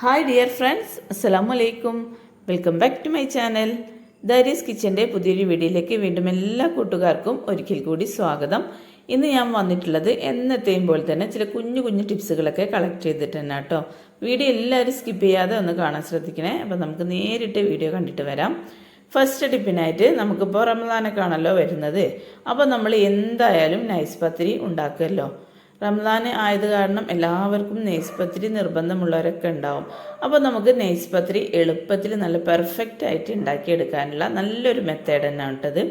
Hi dear friends അസ്സലാമു വലൈക്കും welcome back to my channel Daris കിച്ചന്റെ പുതിയൊരു വീഡിയോയിലേക്ക് വീണ്ടും എല്ലാ കൂട്ടുകാർക്കും ഒരിക്കൽ കൂടി സ്വാഗതം. ഇന്ന് ഞാൻ വന്നിട്ടുള്ളത് എന്നത്തെയും പോലെ തന്നെ ചില കുഞ്ഞു കുഞ്ഞു ടിപ്സുകളൊക്കെ കളക്ട് ചെയ്തിട്ട് തന്നെ കേട്ടോ വീഡിയോ എല്ലാവരും സ്കിപ്പ് ചെയ്യാതെ ഒന്ന് കാണാൻ ശ്രദ്ധിക്കണേ. അപ്പോൾ നമുക്ക് നേരിട്ട് വീഡിയോ കണ്ടിട്ട് വരാം. ഫസ്റ്റ് ടിപ്പിനായിട്ട് നമുക്കിപ്പോൾ റമദാനൊക്കെ ആണല്ലോ വരുന്നത്. അപ്പോൾ നമ്മൾ എന്തായാലും നൈസ് പത്തിരി ഉണ്ടാക്കുമല്ലോ റംസാൻ ആയത് കാരണം എല്ലാവർക്കും നെയ്സ്പത്രി നിർബന്ധമുള്ളവരൊക്കെ ഉണ്ടാവും. അപ്പോൾ നമുക്ക് നെയ്സ്പത്രി എളുപ്പത്തിൽ നല്ല പെർഫെക്റ്റ് ആയിട്ട് ഉണ്ടാക്കിയെടുക്കാനുള്ള നല്ലൊരു മെത്തേഡ് തന്നെയാണ് കേട്ടത്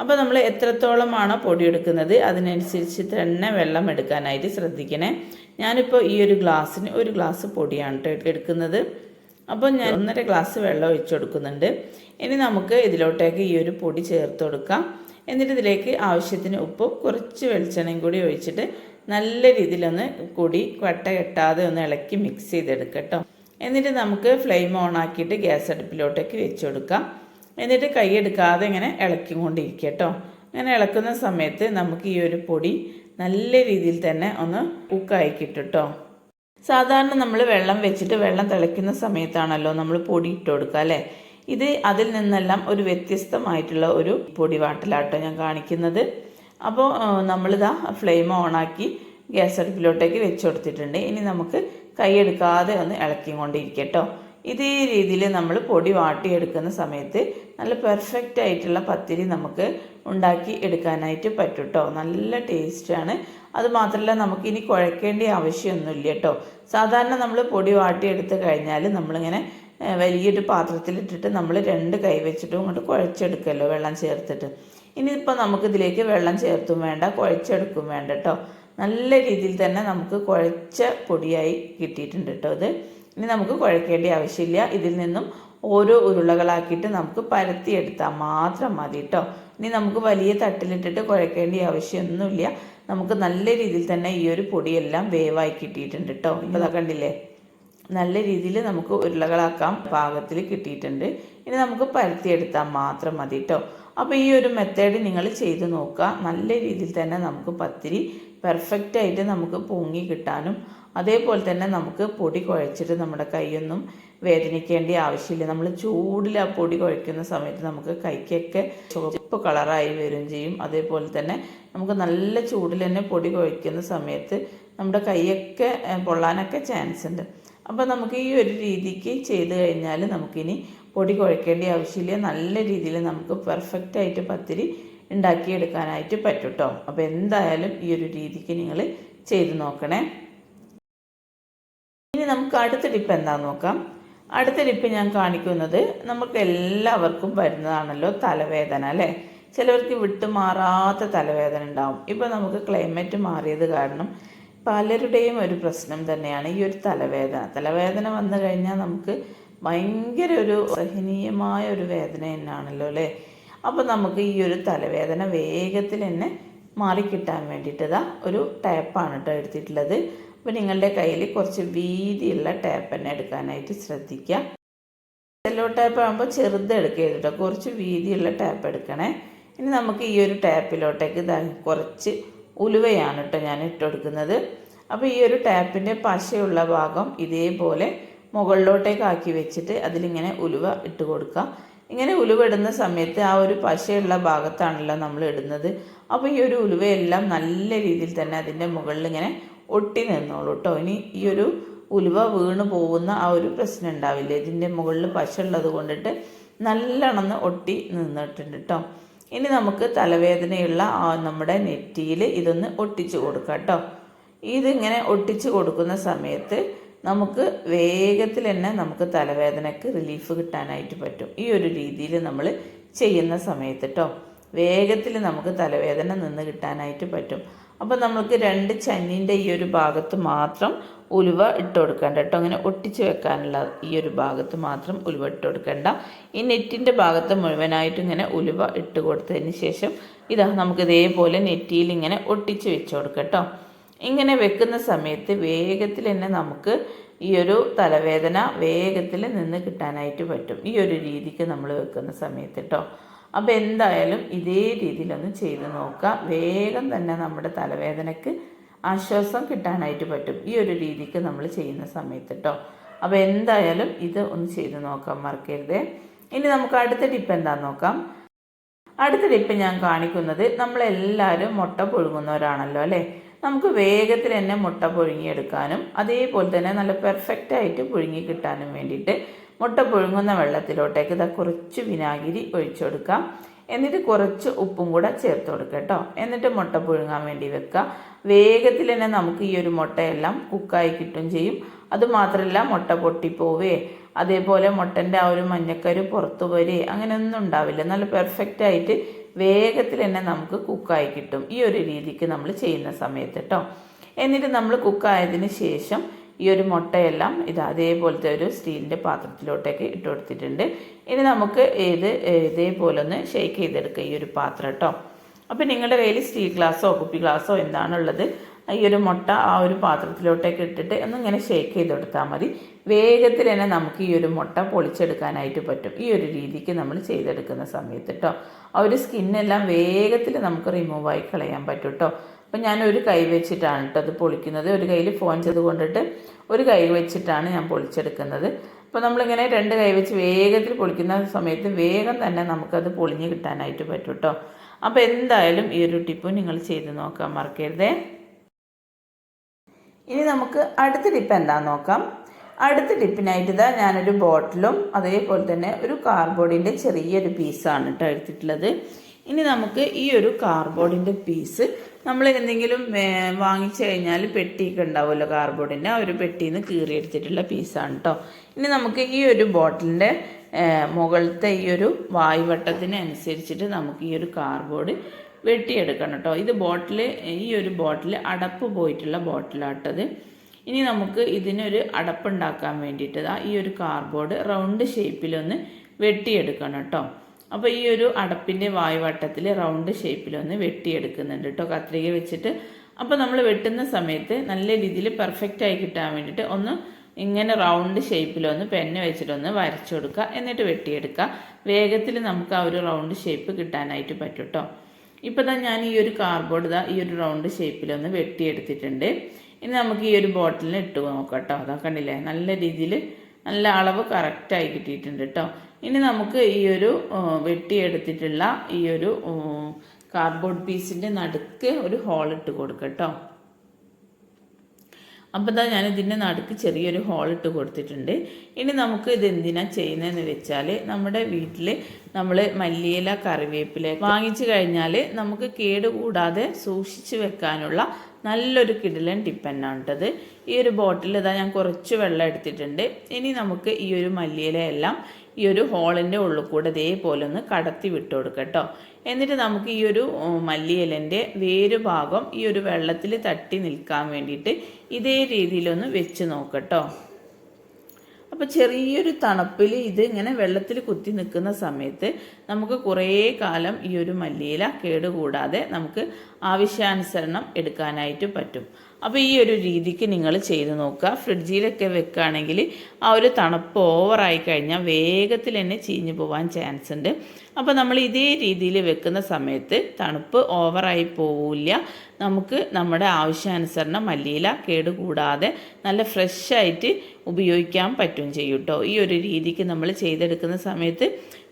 അപ്പോൾ നമ്മൾ എത്രത്തോളമാണോ പൊടി എടുക്കുന്നത് അതിനനുസരിച്ച് തന്നെ വെള്ളം എടുക്കാനായിട്ട് ശ്രദ്ധിക്കണേ. ഞാനിപ്പോൾ ഈ ഒരു ഗ്ലാസ്സിന് ഒരു ഗ്ലാസ് പൊടിയാണ് എടുക്കുന്നത്. അപ്പോൾ ഞാൻ ഒന്നര ഗ്ലാസ് വെള്ളം ഒഴിച്ചു കൊടുക്കുന്നുണ്ട്. ഇനി നമുക്ക് ഇതിലോട്ടേക്ക് ഈ ഒരു പൊടി ചേർത്ത് കൊടുക്കാം. എന്നിട്ട് ഇതിലേക്ക് ആവശ്യത്തിന് ഉപ്പും കുറച്ച് വെളിച്ചെണ്ണയും കൂടി ഒഴിച്ചിട്ട് നല്ല രീതിയിലൊന്ന് കൂടി വട്ട കെട്ടാതെ ഒന്ന് ഇളക്കി മിക്സ് ചെയ്തെടുക്കുക കേട്ടോ എന്നിട്ട് നമുക്ക് ഫ്ലെയിം ഓൺ ആക്കിയിട്ട് ഗ്യാസ് അടുപ്പിലോട്ടേക്ക് വെച്ച് കൊടുക്കാം എന്നിട്ട് കൈയെടുക്കാതെ ഇങ്ങനെ ഇളക്കിക്കൊണ്ടിരിക്കുക കേട്ടോ അങ്ങനെ ഇളക്കുന്ന സമയത്ത് നമുക്ക് ഈ ഒരു പൊടി നല്ല രീതിയിൽ തന്നെ ഒന്ന് കുക്കായി കിട്ടും സാധാരണ നമ്മൾ വെള്ളം വെച്ചിട്ട് വെള്ളം തിളയ്ക്കുന്ന സമയത്താണല്ലോ നമ്മൾ പൊടി ഇട്ട് കൊടുക്കുക അല്ലേ? ഇത് അതിൽ നിന്നെല്ലാം ഒരു വ്യത്യസ്തമായിട്ടുള്ള ഒരു പൊടി വാട്ടലാട്ടോ ഞാൻ കാണിക്കുന്നത്. അപ്പോൾ നമ്മളിതാ ഫ്ലെയിം ഓണാക്കി ഗ്യാസ് അടുപ്പിലോട്ടേക്ക് വെച്ച് കൊടുത്തിട്ടുണ്ട് ഇനി നമുക്ക് കൈയെടുക്കാതെ ഒന്ന് ഇളക്കി കേട്ടോ ഇതേ രീതിയിൽ നമ്മൾ പൊടി വാട്ടിയെടുക്കുന്ന സമയത്ത് നല്ല പെർഫെക്റ്റ് ആയിട്ടുള്ള പത്തിരി നമുക്ക് ഉണ്ടാക്കി എടുക്കാനായിട്ട് പറ്റും കേട്ടോ നല്ല ടേസ്റ്റാണ് അത് മാത്രമല്ല നമുക്ക് ഇനി കുഴക്കേണ്ട ആവശ്യമൊന്നുമില്ല കേട്ടോ സാധാരണ നമ്മൾ പൊടി വാട്ടിയെടുത്ത് കഴിഞ്ഞാൽ നമ്മളിങ്ങനെ വലിയൊരു പാത്രത്തിലിട്ടിട്ട് നമ്മൾ രണ്ട് കൈ വെച്ചിട്ടും ഇങ്ങോട്ട് കുഴച്ചെടുക്കുമല്ലോ വെള്ളം ചേർത്തിട്ട്. ഇനിയിപ്പോൾ നമുക്കിതിലേക്ക് വെള്ളം ചേർത്തും വേണ്ട കുഴച്ചെടുക്കും വേണ്ട കേട്ടോ നല്ല രീതിയിൽ തന്നെ നമുക്ക് കുഴച്ച പൊടിയായി കിട്ടിയിട്ടുണ്ട് കേട്ടോ ഇത്. ഇനി നമുക്ക് കുഴക്കേണ്ട ആവശ്യമില്ല. ഇതിൽ നിന്നും ഓരോ ഉരുളകളാക്കിയിട്ട് നമുക്ക് പരത്തിയെടുത്താൽ മാത്രം മതി കേട്ടോ ഇനി നമുക്ക് വലിയ തട്ടിലിട്ടിട്ട് കുഴക്കേണ്ട ആവശ്യമൊന്നുമില്ല. നമുക്ക് നല്ല രീതിയിൽ തന്നെ ഈ ഒരു പൊടിയെല്ലാം വേവായി കിട്ടിയിട്ടുണ്ട് കേട്ടോ ഇപ്പോൾ കണ്ടില്ലേ? നല്ല രീതിയിൽ നമുക്ക് ഉരുളകളാക്കാം പാകത്തിൽ കിട്ടിയിട്ടുണ്ട്. ഇനി നമുക്ക് പരത്തിയെടുത്താൽ മാത്രം മതി കേട്ടോ അപ്പോൾ ഈ ഒരു മെത്തേഡ് നിങ്ങൾ ചെയ്ത് നോക്കുക. നല്ല രീതിയിൽ തന്നെ നമുക്ക് പത്തിരി പെർഫെക്റ്റായിട്ട് നമുക്ക് പൊങ്ങി കിട്ടാനും അതേപോലെ തന്നെ നമുക്ക് പൊടി കുഴച്ചിട്ട് നമ്മുടെ കൈയൊന്നും വേദനിക്കേണ്ട ആവശ്യമില്ല. നമ്മൾ ചൂടിൽ ആ പൊടി കുഴക്കുന്ന സമയത്ത് നമുക്ക് കൈക്കൊക്കെ ചുവപ്പ് കളറായി വരും ചെയ്യും. അതേപോലെ തന്നെ നമുക്ക് നല്ല ചൂടിൽ തന്നെ പൊടി കുഴക്കുന്ന സമയത്ത് നമ്മുടെ കൈയൊക്കെ പൊള്ളാനൊക്കെ ചാൻസ് ഉണ്ട്. അപ്പോൾ നമുക്ക് ഈ ഒരു രീതിക്ക് ചെയ്ത് കഴിഞ്ഞാൽ നമുക്കിനി പൊടി കുഴക്കേണ്ട ആവശ്യമില്ല. നല്ല രീതിയിൽ നമുക്ക് പെർഫെക്റ്റ് ആയിട്ട് പത്തിരി ഉണ്ടാക്കിയെടുക്കാനായിട്ട് പറ്റും കേട്ടോ അപ്പോൾ എന്തായാലും ഈ ഒരു രീതിക്ക് നിങ്ങൾ ചെയ്ത് നോക്കണേ. ഇനി നമുക്ക് അടുത്ത ടിപ്പ് എന്താണെന്ന് നോക്കാം. അടുത്ത ടിപ്പ് ഞാൻ കാണിക്കുന്നത് നമുക്ക് എല്ലാവർക്കും വരുന്നതാണല്ലോ തലവേദന അല്ലേ? ചിലവർക്ക് വിട്ടുമാറാത്ത തലവേദന ഉണ്ടാവും. ഇപ്പോൾ നമുക്ക് ക്ലൈമറ്റ് മാറിയത് കാരണം പലരുടെയും ഒരു പ്രശ്നം തന്നെയാണ് ഈ ഒരു തലവേദന. തലവേദന വന്നു കഴിഞ്ഞാൽ നമുക്ക് ഭയങ്കര ഒരു സഹനീയമായ ഒരു വേദന തന്നെയാണല്ലോ അല്ലേ? അപ്പോൾ നമുക്ക് ഈ ഒരു തലവേദന വേഗത്തിൽ തന്നെ മാറിക്കിട്ടാൻ വേണ്ടിയിട്ട് ഇതാ ഒരു ടാപ്പാണ് കേട്ടോ എടുത്തിട്ടുള്ളത്. അപ്പോൾ നിങ്ങളുടെ കയ്യിൽ കുറച്ച് വീതിയുള്ള ടാപ്പ് തന്നെ എടുക്കാനായിട്ട് ശ്രദ്ധിക്കുക. സെല്ലോ ടാപ്പ് ആകുമ്പോൾ ചെറുത് എടുക്കരുത് കേട്ടോ കുറച്ച് വീതിയുള്ള ടാപ്പ് എടുക്കണേ. ഇനി നമുക്ക് ഈ ഒരു ടാപ്പിലോട്ടേക്ക് ഇതാ കുറച്ച് ഉലുവയാണ് കേട്ടോ ഞാൻ ഇട്ട് കൊടുക്കുന്നത്. അപ്പോൾ ഈ ഒരു ടാപ്പിന്റെ പശയുള്ള ഭാഗം ഇതേപോലെ മുകളിലോട്ടേക്ക് ആക്കി വെച്ചിട്ട് അതിലിങ്ങനെ ഉലുവ ഇട്ട് കൊടുക്കുക. ഇങ്ങനെ ഉലുവ ഇടുന്ന സമയത്ത് ആ ഒരു പശയുള്ള ഭാഗത്താണല്ലോ നമ്മൾ ഇടുന്നത്. അപ്പോൾ ഈ ഒരു ഉലുവയെല്ലാം നല്ല രീതിയിൽ തന്നെ അതിന്റെ മുകളിൽ ഇങ്ങനെ ഒട്ടി നിന്നോളൂ കേട്ടോ ഇനി ഈ ഒരു ഉലുവ വീണ് പോകുന്ന ആ ഒരു പ്രശ്നം ഉണ്ടാവില്ല. ഇതിന്റെ മുകളിൽ പശ ഉള്ളത് കൊണ്ടിട്ട് നല്ലോണം ഒട്ടി നിന്നിട്ടുണ്ട് കേട്ടോ ഇനി നമുക്ക് തലവേദനയുള്ള ആ നമ്മുടെ നെറ്റിയിൽ ഇതൊന്ന് ഒട്ടിച്ചു കൊടുക്കാം കേട്ടോ ഇതിങ്ങനെ ഒട്ടിച്ചു കൊടുക്കുന്ന സമയത്ത് നമുക്ക് വേഗത്തിൽ തന്നെ നമുക്ക് തലവേദനക്ക് റിലീഫ് കിട്ടാനായിട്ട് പറ്റും. ഈ ഒരു രീതിയിൽ നമ്മൾ ചെയ്യുന്ന സമയത്ത് കേട്ടോ വേഗത്തിൽ നമുക്ക് തലവേദന നിന്ന് കിട്ടാനായിട്ട് പറ്റും. അപ്പോൾ നമുക്ക് രണ്ട് ചന്നിന്റെ ഈ ഒരു ഭാഗത്ത് മാത്രം ഉലുവ ഇട്ട് കൊടുക്കേണ്ട കേട്ടോ അങ്ങനെ ഒട്ടിച്ച് വെക്കാനുള്ള ഈ ഒരു ഭാഗത്ത് മാത്രം ഉലുവ ഇട്ട് കൊടുക്കേണ്ട. ഈ നെറ്റിന്റെ ഭാഗത്ത് മുഴുവനായിട്ട് ഇങ്ങനെ ഉലുവ ഇട്ട് കൊടുത്തതിന് ശേഷം ഇതാ നമുക്ക് ഇതേപോലെ നെറ്റിയിൽ ഇങ്ങനെ ഒട്ടിച്ച് വെച്ച് കൊടുക്കാം കേട്ടോ ഇങ്ങനെ വെക്കുന്ന സമയത്ത് വേഗത്തിൽ തന്നെ നമുക്ക് ഈ ഒരു തലവേദന വേഗത്തിൽ നിന്ന് കിട്ടാനായിട്ട് പറ്റും. ഈ ഒരു രീതിക്ക് നമ്മൾ വെക്കുന്ന സമയത്ത് കേട്ടോ അപ്പോൾ എന്തായാലും ഇതേ രീതിയിലൊന്ന് ചെയ്ത് നോക്കുക. വേഗം തന്നെ നമ്മുടെ തലവേദനക്ക് ആശ്വാസം കിട്ടാനായിട്ട് പറ്റും. ഈ ഒരു രീതിക്ക് നമ്മൾ ചെയ്യുന്ന സമയത്ത് കേട്ടോ അപ്പോൾ എന്തായാലും ഇത് ഒന്ന് ചെയ്ത് നോക്കാൻ മറക്കരുത്. ഇനി നമുക്ക് അടുത്ത ടിപ്പ് എന്താണെന്ന് നോക്കാം? അടുത്ത ടിപ്പ് ഞാൻ കാണിക്കുന്നത് നമ്മളെല്ലാവരും മുട്ട പുഴുങ്ങുന്നവരാണല്ലോ അല്ലേ? നമുക്ക് വേഗത്തിൽ തന്നെ മുട്ട പുഴുങ്ങിയെടുക്കാനും അതേപോലെ തന്നെ നല്ല പെർഫെക്റ്റ് ആയിട്ട് പുഴുങ്ങി കിട്ടാനും വേണ്ടിയിട്ട് മുട്ട പുഴുങ്ങുന്ന വെള്ളത്തിലോട്ടേക്ക് ഇതാ കുറച്ച് വിനാഗിരി ഒഴിച്ചു കൊടുക്കാം. എന്നിട്ട് കുറച്ച് ഉപ്പും കൂടെ ചേർത്ത് കൊടുക്കുക കേട്ടോ. എന്നിട്ട് മുട്ട പുഴുങ്ങാൻ വേണ്ടി വെക്കുക. വേഗത്തിൽ തന്നെ നമുക്ക് ഈ ഒരു മുട്ടയെല്ലാം കുക്കായി കിട്ടും ചെയ്യും. അതുമാത്രമല്ല മുട്ട പൊട്ടിപ്പോവേ. അതേപോലെ മുട്ടന്റെ ആ ഒരു മഞ്ഞക്കരു പുറത്തു വരെ. അങ്ങനെയൊന്നും ഉണ്ടാവില്ല. നല്ല പെർഫെക്റ്റ് ആയിട്ട് വേഗത്തിൽ തന്നെ നമുക്ക് കുക്കായി കിട്ടും. ഈ ഒരു രീതിക്ക് നമ്മൾ ചെയ്യുന്ന സമയത്ത് കേട്ടോ എന്നിട്ട് നമ്മൾ കുക്കായതിന് ശേഷം ഈ ഒരു മുട്ടയെല്ലാം ഇത് അതേപോലത്തെ ഒരു സ്റ്റീലിന്റെ പാത്രത്തിലോട്ടേക്ക് ഇട്ട് കൊടുത്തിട്ടുണ്ട്. ഇനി നമുക്ക് ഇത് ഇതേപോലെ ഒന്ന് ഷെയ്ക്ക് ചെയ്തെടുക്കുക ഈ ഒരു പാത്രം കേട്ടോ അപ്പോൾ നിങ്ങളുടെ കയ്യിൽ സ്റ്റീൽ ഗ്ലാസ്സോ കുപ്പി ഗ്ലാസ്സോ എന്താണുള്ളത് ഈ ഒരു മുട്ട ആ ഒരു പാത്രത്തിലോട്ടേക്ക് ഇട്ടിട്ട് ഒന്നിങ്ങനെ ഷേക്ക് ചെയ്ത് കൊടുത്താൽ മതി. വേഗത്തിൽ തന്നെ നമുക്ക് ഈ ഒരു മുട്ട പൊളിച്ചെടുക്കാനായിട്ട് പറ്റും. ഈ ഒരു രീതിക്ക് നമ്മൾ ചെയ്തെടുക്കുന്ന സമയത്ത് കേട്ടോ ആ ഒരു സ്കിന്നെല്ലാം വേഗത്തിൽ നമുക്ക് റിമൂവ് ആയി കളയാൻ പറ്റും കേട്ടോ അപ്പം ഞാൻ ഒരു കൈ വെച്ചിട്ടാണ് കേട്ടോ അത് പൊളിക്കുന്നത്. ഒരു കയ്യിൽ ഫോൺ ചെയ്ത് കൊണ്ടിട്ട് ഒരു കൈ വെച്ചിട്ടാണ് ഞാൻ പൊളിച്ചെടുക്കുന്നത്. അപ്പോൾ നമ്മളിങ്ങനെ രണ്ട് കൈ വെച്ച് വേഗത്തിൽ പൊളിക്കുന്ന സമയത്ത് വേഗം തന്നെ നമുക്കത് പൊളിഞ്ഞ് കിട്ടാനായിട്ട് പറ്റും കേട്ടോ അപ്പോൾ എന്തായാലും ഈ ഒരു ടിപ്പ് നിങ്ങൾ ചെയ്ത് നോക്കാൻ മറക്കരുതേ. ഇനി നമുക്ക് അടുത്ത ടിപ്പ് എന്താണെന്ന് നോക്കാം. അടുത്ത ടിപ്പിനായിട്ട് ഇതാ ഞാനൊരു ബോട്ടിലും അതേപോലെ തന്നെ ഒരു കാർബോർഡിന്റെ ചെറിയൊരു പീസാണ് കേട്ടോ എടുത്തിട്ടുള്ളത്. ഇനി നമുക്ക് ഈ ഒരു കാർബോർഡിന്റെ പീസ് നമ്മൾ എന്തെങ്കിലും വാങ്ങിച്ചു കഴിഞ്ഞാൽ പെട്ടിയൊക്കെ ഉണ്ടാവുമല്ലോ കാർബോർഡിന്റെ ആ ഒരു പെട്ടിയിൽ നിന്ന് കീറിയെടുത്തിട്ടുള്ള പീസാണ് കേട്ടോ. ഇനി നമുക്ക് ഈ ഒരു ബോട്ടിലിന്റെ മുകളിലത്തെ ഈ ഒരു വായുവട്ടത്തിന് അനുസരിച്ചിട്ട് നമുക്ക് ഈ ഒരു കാർഡ്ബോർഡ് വെട്ടിയെടുക്കണം കേട്ടോ. ഇത് ബോട്ടിൽ ഈ ഒരു ബോട്ടിൽ അടപ്പ് പോയിട്ടുള്ള ബോട്ടിലാട്ടത്. ഇനി നമുക്ക് ഇതിനൊരു അടപ്പുണ്ടാക്കാൻ വേണ്ടിയിട്ട് ഈ ഒരു കാർഡ്ബോർഡ് റൗണ്ട് ഷേപ്പിലൊന്ന് വെട്ടിയെടുക്കണം കേട്ടോ. അപ്പോൾ ഈ ഒരു അടപ്പിന്റെ വായുവട്ടത്തിൽ റൗണ്ട് ഷേപ്പിലൊന്ന് വെട്ടിയെടുക്കുന്നുണ്ട് കേട്ടോ കത്രിക വെച്ചിട്ട്. അപ്പോൾ നമ്മൾ വെട്ടുന്ന സമയത്ത് നല്ല രീതിയിൽ പെർഫെക്റ്റ് ആയി കിട്ടാൻ വേണ്ടിയിട്ട് ഒന്ന് ഇങ്ങനെ റൗണ്ട് ഷേപ്പിലൊന്ന് പെന്ന് വെച്ചിട്ടൊന്ന് വരച്ചു കൊടുക്കുക. എന്നിട്ട് വെട്ടിയെടുക്കുക. വേഗത്തിൽ നമുക്ക് ആ ഒരു റൗണ്ട് ഷേപ്പ് കിട്ടാനായിട്ട് പറ്റും കേട്ടോ ഇപ്പോൾ തന്നെ ഞാൻ ഈ ഒരു കാർഡ്ബോർഡ് ഇതാ ഈ ഒരു റൗണ്ട് ഷേപ്പിലൊന്ന് വെട്ടിയെടുത്തിട്ടുണ്ട്. ഇനി നമുക്ക് ഈ ഒരു ബോട്ടിലിന് ഇട്ട് നോക്കാം കേട്ടോ അതാ കണ്ടില്ലേ? നല്ല രീതിയിൽ നല്ല അളവ് കറക്റ്റായി കിട്ടിയിട്ടുണ്ട് കേട്ടോ ഇനി നമുക്ക് ഈ ഒരു വെട്ടിയെടുത്തിട്ടുള്ള ഈ ഒരു കാർഡ്ബോർഡ് പീസിന്റെ നടുക്ക് ഒരു ഹോൾ ഇട്ട് കൊടുക്കാം കേട്ടോ അപ്പോൾ ഇതാ ഞാൻ ഇതിന്റെ നടുക്ക് ചെറിയൊരു ഹോൾ ഇട്ട് കൊടുത്തിട്ടുണ്ട്. ഇനി നമുക്ക് ഇത് എന്തിനാ ചെയ്യുന്നതെന്ന് വെച്ചാൽ നമ്മുടെ വീട്ടിൽ നമ്മൾ മല്ലിയില കറിവേപ്പില വാങ്ങിച്ചു കഴിഞ്ഞാൽ നമുക്ക് കേടുകൂടാതെ സൂക്ഷിച്ച് വെക്കാനുള്ള നല്ലൊരു കിടിലൻ ടിപ്പന്നാണിട്ടത് ഈ ഒരു ബോട്ടിൽ ഇതാ ഞാൻ കുറച്ച് വെള്ളം എടുത്തിട്ടുണ്ട്. ഇനി നമുക്ക് ഈ ഒരു മല്ലിയിലയെല്ലാം ഈ ഒരു ഹോളിന്റെ ഉള്ളിൽ കൂടെ ഇതേപോലെ ഒന്ന് കടത്തി വിട്ടു കൊടുക്കട്ടോ എന്നിട്ട് നമുക്ക് ഈ ഒരു മല്ലിയിലന്റെ വേര് ഭാഗം ഈ ഒരു വെള്ളത്തിൽ തട്ടി നിൽക്കാൻ വേണ്ടിയിട്ട് ഇതേ രീതിയിലൊന്ന് വെച്ച് നോക്കട്ടോ അപ്പോൾ ചെറിയൊരു തണുപ്പിൽ ഇത് ഇങ്ങനെ വെള്ളത്തിൽ കുത്തി നിൽക്കുന്ന സമയത്ത് നമുക്ക് കുറേ കാലം ഈ ഒരു മല്ലിയില കേടുകൂടാതെ നമുക്ക് ആവശ്യാനുസരണം എടുക്കാനായിട്ട് പറ്റും. അപ്പോൾ ഈ ഒരു രീതിക്ക് നിങ്ങൾ ചെയ്ത് നോക്കുക. ഫ്രിഡ്ജിലൊക്കെ വെക്കുകയാണെങ്കിൽ ആ ഒരു തണുപ്പ് ഓവറായി കഴിഞ്ഞാൽ വേഗത്തിൽ തന്നെ ചീഞ്ഞു പോകാൻ ചാൻസ് ഉണ്ട്. അപ്പോൾ നമ്മൾ ഇതേ രീതിയിൽ വെക്കുന്ന സമയത്ത് തണുപ്പ് ഓവറായി പോവില്ല. നമുക്ക് നമ്മുടെ ആവശ്യാനുസരണം മല്ലിയില കേടുകൂടാതെ നല്ല ഫ്രഷായിട്ട് ഉപയോഗിക്കാൻ പറ്റും ചെയ്യും കേട്ടോ ഈ ഒരു രീതിക്ക് നമ്മൾ ചെയ്തെടുക്കുന്ന സമയത്ത്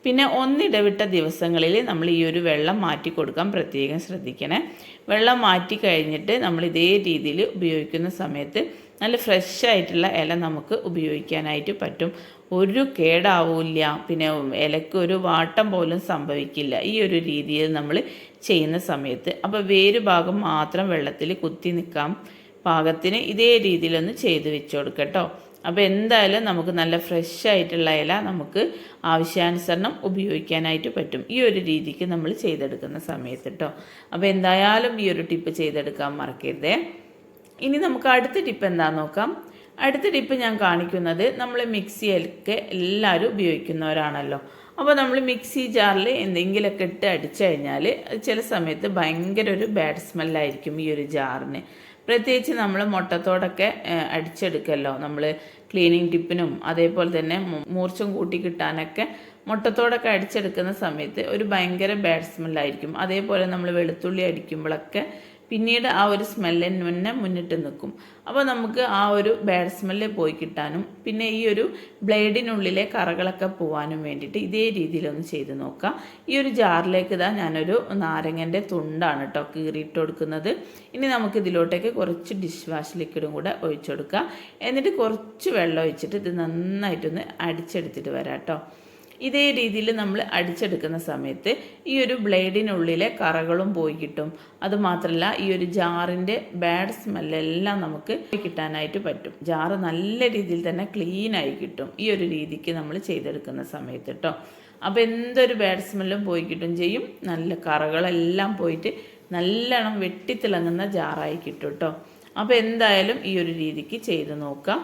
പിന്നെ ഒന്നിടവിട്ട ദിവസങ്ങളിൽ നമ്മൾ ഈ ഒരു വെള്ളം മാറ്റി കൊടുക്കാൻ പ്രത്യേകം ശ്രദ്ധിക്കണേ. വെള്ളം മാറ്റി കഴിഞ്ഞിട്ട് നമ്മൾ ഇതേ രീതിയിൽ ഉപയോഗിക്കുന്ന സമയത്ത് നല്ല ഫ്രഷ് ആയിട്ടുള്ള ഇല നമുക്ക് ഉപയോഗിക്കാനായിട്ട് പറ്റും. ഒരു കേടാവില്ല. പിന്നെ ഇലക്ക് ഒരു വാട്ടം പോലും സംഭവിക്കില്ല. ഈ ഒരു രീതിയിൽ നമ്മൾ ചെയ്യുന്ന സമയത്ത്. അപ്പോൾ വേര് ഭാഗം മാത്രം വെള്ളത്തിൽ കുത്തി നിൽക്കാം. പാകത്തിന് ഇതേ രീതിയിലൊന്ന് ചെയ്ത് വെച്ചു കൊടുക്കട്ടോ അപ്പോൾ എന്തായാലും നമുക്ക് നല്ല ഫ്രഷ് ആയിട്ടുള്ള ഇല നമുക്ക് ആവശ്യാനുസരണം ഉപയോഗിക്കാനായിട്ട് പറ്റും. ഈ ഒരു രീതിക്ക് നമ്മൾ ചെയ്തെടുക്കുന്ന സമയത്ത് കേട്ടോ അപ്പോൾ എന്തായാലും ഈ ഒരു ടിപ്പ് ചെയ്തെടുക്കാൻ മറക്കരുതേ. ഇനി നമുക്ക് അടുത്ത ടിപ്പ് എന്താണെന്ന് നോക്കാം. അടുത്ത ടിപ്പ് ഞാൻ കാണിക്കുന്നത് നമ്മൾ മിക്സിയൊക്കെ എല്ലാവരും ഉപയോഗിക്കുന്നവരാണല്ലോ. അപ്പോൾ നമ്മൾ മിക്സി ജാറിൽ എന്തെങ്കിലുമൊക്കെ ഇട്ട് അടിച്ചു കഴിഞ്ഞാൽ ചില സമയത്ത് ഭയങ്കര ഒരു ബാഡ് സ്മെല്ലായിരിക്കും ഈ ഒരു ജാറിന്. പ്രത്യേകിച്ച് നമ്മൾ മുട്ടത്തോടൊക്കെ അടിച്ചെടുക്കല്ലോ. നമ്മൾ ക്ലീനിങ് ടിപ്പിനും അതേപോലെ തന്നെ മൂർച്ചം കൂട്ടി കിട്ടാനൊക്കെ മുട്ടത്തോടൊക്കെ അടിച്ചെടുക്കുന്ന സമയത്ത് ഒരു ഭയങ്കര ബാഡ് സ്മെല്ലായിരിക്കും അതേപോലെ നമ്മൾ വെളുത്തുള്ളി അടിക്കുമ്പോഴൊക്കെ പിന്നീട് ആ ഒരു സ്മെല്ലിന് മുന്നേ മുന്നിട്ട് നിൽക്കും അപ്പോൾ നമുക്ക് ആ ഒരു ബാഡ് സ്മെല്ല് പോയി കിട്ടാനും പിന്നെ ഈ ഒരു ബ്ലേഡിനുള്ളിലെ കറകളൊക്കെ പോവാനും വേണ്ടിയിട്ട് ഇതേ രീതിയിലൊന്ന് ചെയ്ത് നോക്കാം. ഈ ഒരു ജാറിലേക്ക് ഇതാ ഞാനൊരു നാരങ്ങന്റെ തുണ്ടാണ് കേട്ടോ കീറിയിട്ട് കൊടുക്കുന്നത്. ഇനി നമുക്ക് ഇതിലോട്ടേക്ക് കുറച്ച് ഡിഷ് വാഷ് ലിക്വിഡും കൂടെ ഒഴിച്ചു കൊടുക്കുക എന്നിട്ട് കുറച്ച് വെള്ളം ഒഴിച്ചിട്ട് ഇത് നന്നായിട്ടൊന്ന് അടിച്ചെടുത്തിട്ട് വരാം കേട്ടോ ഇതേ രീതിയിൽ നമ്മൾ അടിച്ചെടുക്കുന്ന സമയത്ത് ഈ ഒരു ബ്ലേഡിനുള്ളിലെ കറകളും പോയി കിട്ടും. അതുമാത്രമല്ല ഈ ഒരു ജാറിന്റെ ബാഡ് സ്മെല്ലെല്ലാം നമുക്ക് കിട്ടാനായിട്ട് പറ്റും. ജാറ് നല്ല രീതിയിൽ തന്നെ ക്ലീൻ ആയി കിട്ടും ഈ ഒരു രീതിക്ക് നമ്മൾ ചെയ്തെടുക്കുന്ന സമയത്ത് കേട്ടോ അപ്പോൾ എന്തൊരു ബാഡ് സ്മെല്ലും പോയി കിട്ടും ചെയ്യും. നല്ല കറകളെല്ലാം പോയിട്ട് നല്ലോണം വെട്ടിത്തിളങ്ങുന്ന ജാറായി കിട്ടും കേട്ടോ അപ്പോൾ എന്തായാലും ഈ ഒരു രീതിക്ക് ചെയ്ത് നോക്കാം.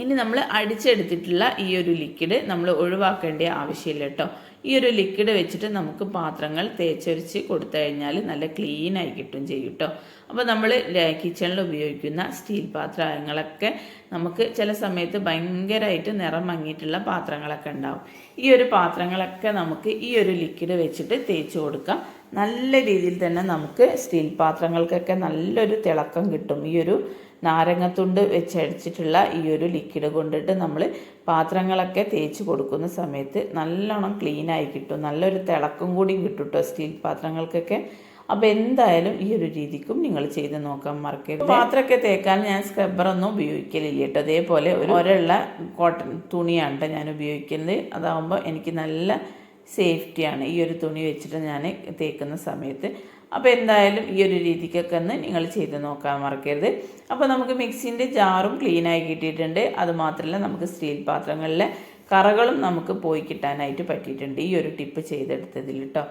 ഇനി നമ്മൾ അടിച്ചെടുത്തിട്ടുള്ള ഈ ഒരു ലിക്വിഡ് നമ്മൾ ഒഴിവാക്കേണ്ട ആവശ്യമില്ല കേട്ടോ. ഈ ഒരു ലിക്വിഡ് വെച്ചിട്ട് നമുക്ക് പാത്രങ്ങൾ തേച്ചൊരിച്ച് കൊടുത്തു കഴിഞ്ഞാൽ നല്ല ആയി കിട്ടും ചെയ്യും കേട്ടോ. അപ്പോൾ നമ്മൾ കിച്ചണിൽ ഉപയോഗിക്കുന്ന സ്റ്റീൽ പാത്രങ്ങളൊക്കെ നമുക്ക് ചില സമയത്ത് ഭയങ്കരമായിട്ട് നിറം മങ്ങിയിട്ടുള്ള പാത്രങ്ങളൊക്കെ ഉണ്ടാവും. ഈ ഒരു പാത്രങ്ങളൊക്കെ നമുക്ക് ഈ ഒരു ലിക്വിഡ് വെച്ചിട്ട് തേച്ച് കൊടുക്കാം. നല്ല രീതിയിൽ തന്നെ നമുക്ക് സ്റ്റീൽ പാത്രങ്ങൾക്കൊക്കെ നല്ലൊരു തിളക്കം കിട്ടും ഈ ഒരു നാരങ്ങത്തുണ്ട് വെച്ചടിച്ചിട്ടുള്ള ഈ ഒരു ലിക്വിഡ് കൊണ്ടിട്ട് നമ്മൾ പാത്രങ്ങളൊക്കെ തേച്ച് കൊടുക്കുന്ന സമയത്ത് നല്ലോണം ക്ലീനായി കിട്ടും. നല്ലൊരു തിളക്കം കൂടി കിട്ടും കേട്ടോ സ്റ്റീൽ പാത്രങ്ങൾക്കൊക്കെ. അപ്പോൾ എന്തായാലും ഈ ഒരു രീതിക്കും നിങ്ങൾ ചെയ്ത് നോക്കാൻ മറക്കരുത്. പാത്രമൊക്കെ തേക്കാൻ ഞാൻ സ്ക്രബ്ബറൊന്നും ഉപയോഗിക്കലില്ല കേട്ടോ അതേപോലെ ഒരു ഒരള്ള കോട്ടൺ തുണിയാണ് കേട്ടോ ഞാൻ ഉപയോഗിക്കുന്നത്. അതാകുമ്പോൾ എനിക്ക് നല്ല സേഫ്റ്റിയാണ് ഈ ഒരു തുണി വെച്ചിട്ട് ഞാൻ തേക്കുന്ന സമയത്ത്. അപ്പോൾ എന്തായാലും ഈ ഒരു രീതിക്കൊക്കെ ഒന്ന് നിങ്ങൾ ചെയ്ത് നോക്കാൻ മറക്കരുത്. അപ്പോൾ നമുക്ക് മിക്സിന്റെ ജാറും ക്ലീനായി കിട്ടിയിട്ടുണ്ട്. അതുമാത്രമല്ല നമുക്ക് സ്റ്റീൽ പാത്രങ്ങളിലെ കറകളും നമുക്ക് പോയി കിട്ടാനായിട്ട് പറ്റിയിട്ടുണ്ട്. ഈ ഒരു ടിപ്പ് ചെയ്തെടുത്തതിൽ കേട്ടോ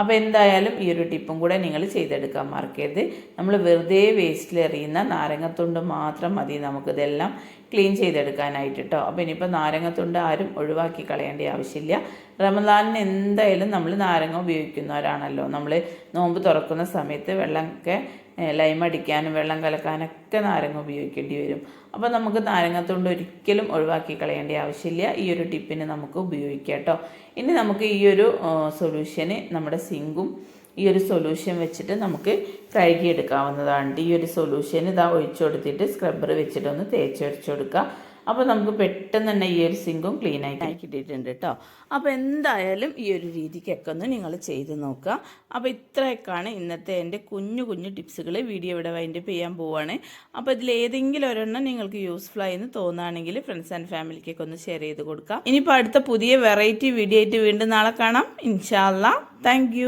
അപ്പോൾ എന്തായാലും ഈ ഒരു ടിപ്പും കൂടെ നിങ്ങൾ ചെയ്തെടുക്കാൻ മറക്കരുത്. നമ്മൾ വെറുതെ വേസ്റ്റിൽ എറിയുന്ന നാരങ്ങത്തുണ്ട് മാത്രം മതി നമുക്കിതെല്ലാം ക്ലീൻ ചെയ്തെടുക്കാനായിട്ട് കേട്ടോ അപ്പോൾ ഇനിയിപ്പോൾ നാരങ്ങത്തുണ്ട് ആരും ഒഴിവാക്കി കളയേണ്ട ആവശ്യമില്ല. റമദാനിന് എന്തായാലും നമ്മൾ നാരങ്ങ ഉപയോഗിക്കുന്നവരാണല്ലോ. നമ്മൾ നോമ്പ് തുറക്കുന്ന സമയത്ത് വെള്ളമൊക്കെ ലൈം അടിക്കാനും വെള്ളം കലക്കാനൊക്കെ നാരങ്ങ ഉപയോഗിക്കേണ്ടി വരും. അപ്പോൾ നമുക്ക് നാരങ്ങത്തുണ്ട് ഒരിക്കലും ഒഴിവാക്കി കളയേണ്ട ആവശ്യമില്ല. ഈ ഒരു ടിപ്പിന് നമുക്ക് ഉപയോഗിക്കാം കേട്ടോ. ഇനി നമുക്ക് ഈ ഒരു സൊല്യൂഷന് നമ്മുടെ സിങ്കും ഈ ഒരു സൊല്യൂഷൻ വെച്ചിട്ട് നമുക്ക് കഴുകിയെടുക്കാവുന്നതാണ്. ഈ ഒരു സൊല്യൂഷൻ ഇതാ ഒഴിച്ചു കൊടുത്തിട്ട് സ്ക്രബ്ബർ വെച്ചിട്ടൊന്ന് തേച്ചൊഴിച്ചു കൊടുക്കുക. അപ്പോൾ നമുക്ക് പെട്ടെന്ന് തന്നെ ഈ ഒരു സിങ്കും ക്ലീൻ ആയിട്ട് കിട്ടിയിട്ടുണ്ട് കേട്ടോ അപ്പോൾ എന്തായാലും ഈ ഒരു രീതിക്കൊക്കെ ഒന്ന് നിങ്ങൾ ചെയ്ത് നോക്കുക. അപ്പോൾ ഇത്രയൊക്കെയാണ് ഇന്നത്തെ എന്റെ കുഞ്ഞു കുഞ്ഞു ടിപ്സുകൾ വീഡിയോ ഇവിടെ വൈൻഡ് അപ്പ് ചെയ്യാൻ പോവുകയാണ് അപ്പോൾ ഇതിൽ ഏതെങ്കിലും ഒരെണ്ണം നിങ്ങൾക്ക് യൂസ്ഫുൾ ആയി എന്ന് തോന്നുകയാണെങ്കിൽ ഫ്രണ്ട്സ് ആൻഡ് ഫാമിലിക്കൊക്കെ ഒന്ന് ഷെയർ ചെയ്ത് കൊടുക്കുക ഇനിയിപ്പോൾ അടുത്ത പുതിയ വെറൈറ്റി വീഡിയോ ആയിട്ട് വീണ്ടും നാളെ കാണാം. ഇൻഷാല്ല താങ്ക്